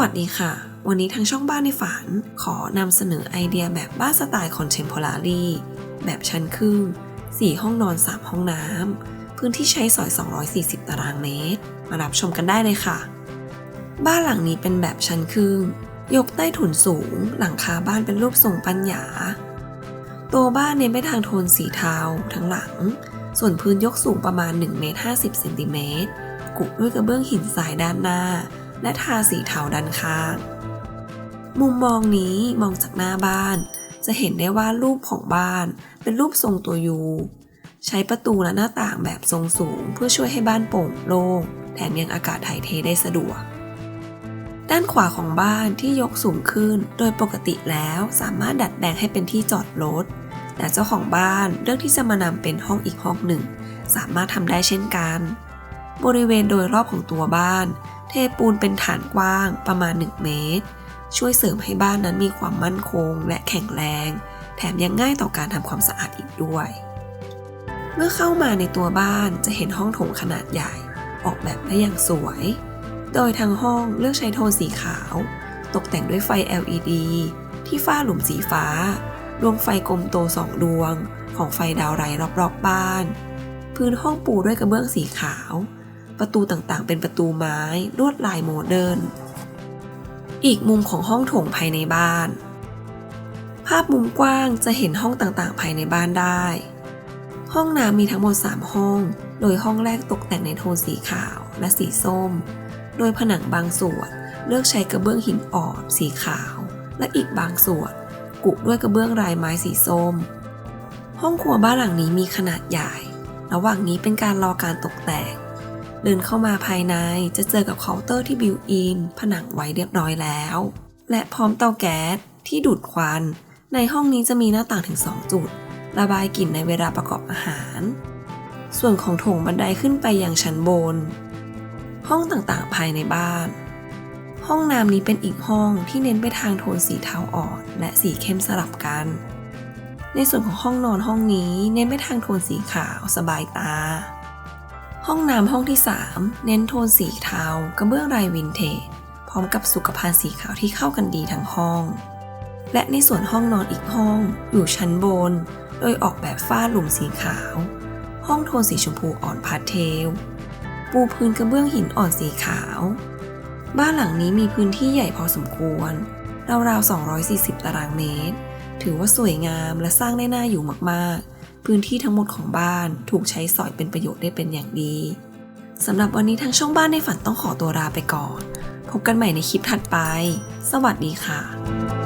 วัสดีค่ะ วันนี้ทางช่องบ้านในฝัน ขอนำเสนอไอเดียแบบบ้านสไตล์คอนเทมพอรารีแบบชั้นครึ่ง 4 ห้องนอน 3 ห้องน้ำ พื้นที่ใช้สอย 240 ตารางเมตร มารับชมกันได้เลยค่ะ บ้านหลังนี้เป็นแบบชั้นครึ่ง ยกใต้ถุนสูง หลังคาบ้านเป็นรูปทรงปัญญา ตัวบ้านเน้นไปทางโทนสีเทาทั้งหลัง ส่วนพื้นยกสูงประมาณ1เมตร50เซนติเมตรกุด้วยกระเบื้องหินทรายด้านหน้า และทาสีเทาด้านข้าง มุมมองนี้มองจากหน้าบ้าน จะเห็นได้ว่ารูปของบ้านเป็นรูปทรงตัวยู ใช้ประตูและหน้าต่างแบบทรงสูง เพื่อช่วยให้บ้านโปร่งโล่งแถมยังอากาศถ่ายเทได้สะดวก ด้านขวาของบ้านที่ยกสูงขึ้น โดยปกติแล้วสามารถดัดแปลงให้เป็นที่จอดรถแต่เจ้าของบ้านเลือกที่จะมานำเป็นห้องอีกห้องหนึ่ง สามารถทำได้เช่นกัน บริเวณโดยรอบของตัวบ้าน เทปูนเป็นฐานกว้างประมาณ 1 เมตร ช่วยเสริมให้บ้านนั้นมีความมั่นคงและแข็งแรง แถมยังง่ายต่อการทำความสะอาดอีกด้วย เมื่อเข้ามาในตัวบ้านจะเห็นห้องโถงขนาดใหญ่ ออกแบบได้อย่างสวย โดยทางห้องเลือกใช้โทนสีขาว ตกแต่งด้วยไฟ LED ที่ฝ้าหลุมสีฟ้าดวงไฟกลมโตสองดวง ของไฟดาวไรรอบๆบบ้าน พื้นห้องปูด้วยกระเบื้องสีขาว ประตูต่างๆ เป็นประตูไม้ ลวดลายโมเดิร์น อีกมุมของห้องโถงภายในบ้าน ภาพมุมกว้างจะเห็นห้องต่างๆ ภายในบ้านได้ ห้องน้ำมีทั้งหมด 3 ห้อง โดยห้องแรกตกแต่งในโทนสีขาวและสีส้ม โดยผนังบางส่วนเลือกใช้กระเบื้องหินอ่อนสีขาว และอีกบางส่วนกุด้วยกระเบื้องลายไม้สีส้ม ห้องครัวบ้านหลังนี้มีขนาดใหญ่ ระหว่างนี้เป็นการรอการตกแต่ง เดินเข้ามาภายในจะเจอกับเคาน์เตอร์ที่บิวอิน ผนังไว้เรียบร้อยแล้ว และพร้อมเตาแก๊สที่ดูดควัน ในห้องนี้จะมีหน้าต่างถึง 2 จุด ระบายกลิ่นในเวลาประกอบอาหาร ส่วนของโถงบันไดขึ้นไปยังชั้นบน ห้องต่างๆภายในบ้าน ห้องน้ำนี้เป็นอีกห้องที่เน้นไปทางโทนสีเทาอ่อนและสีเข้มสลับกัน ในส่วนของห้องนอนห้องนี้เน้นไปทางโทนสีขาวสบายตา ห้องน้ำห้องที่ 3 เน้นโทนสีเทากระเบื้องลายวินเทจพร้อมกับสุขภัณฑ์สีขาวที่เข้ากันดีทั้งห้อง และในส่วนห้องนอนอีกห้องอยู่ชั้นบน โดยออกแบบฝ้าหลุมสีขาว ห้องโทนสีชมพูอ่อนพาสเทล ปูพื้นกระเบื้องหินอ่อนสีขาว บ้านหลังนี้มีพื้นที่ใหญ่พอสมควรราวๆ240 ตารางเมตร ถือว่าสวยงามและสร้างได้น่าอยู่มากๆ พื้นที่ทั้งหมดของบ้านถูกใช้สอยเป็นประโยชน์ได้เป็นอย่างดีสำหรับวันนี้ทางช่องบ้านในฝันต้องขอตัวลาไปก่อน พบกันใหม่ในคลิปถัดไป สวัสดีค่ะ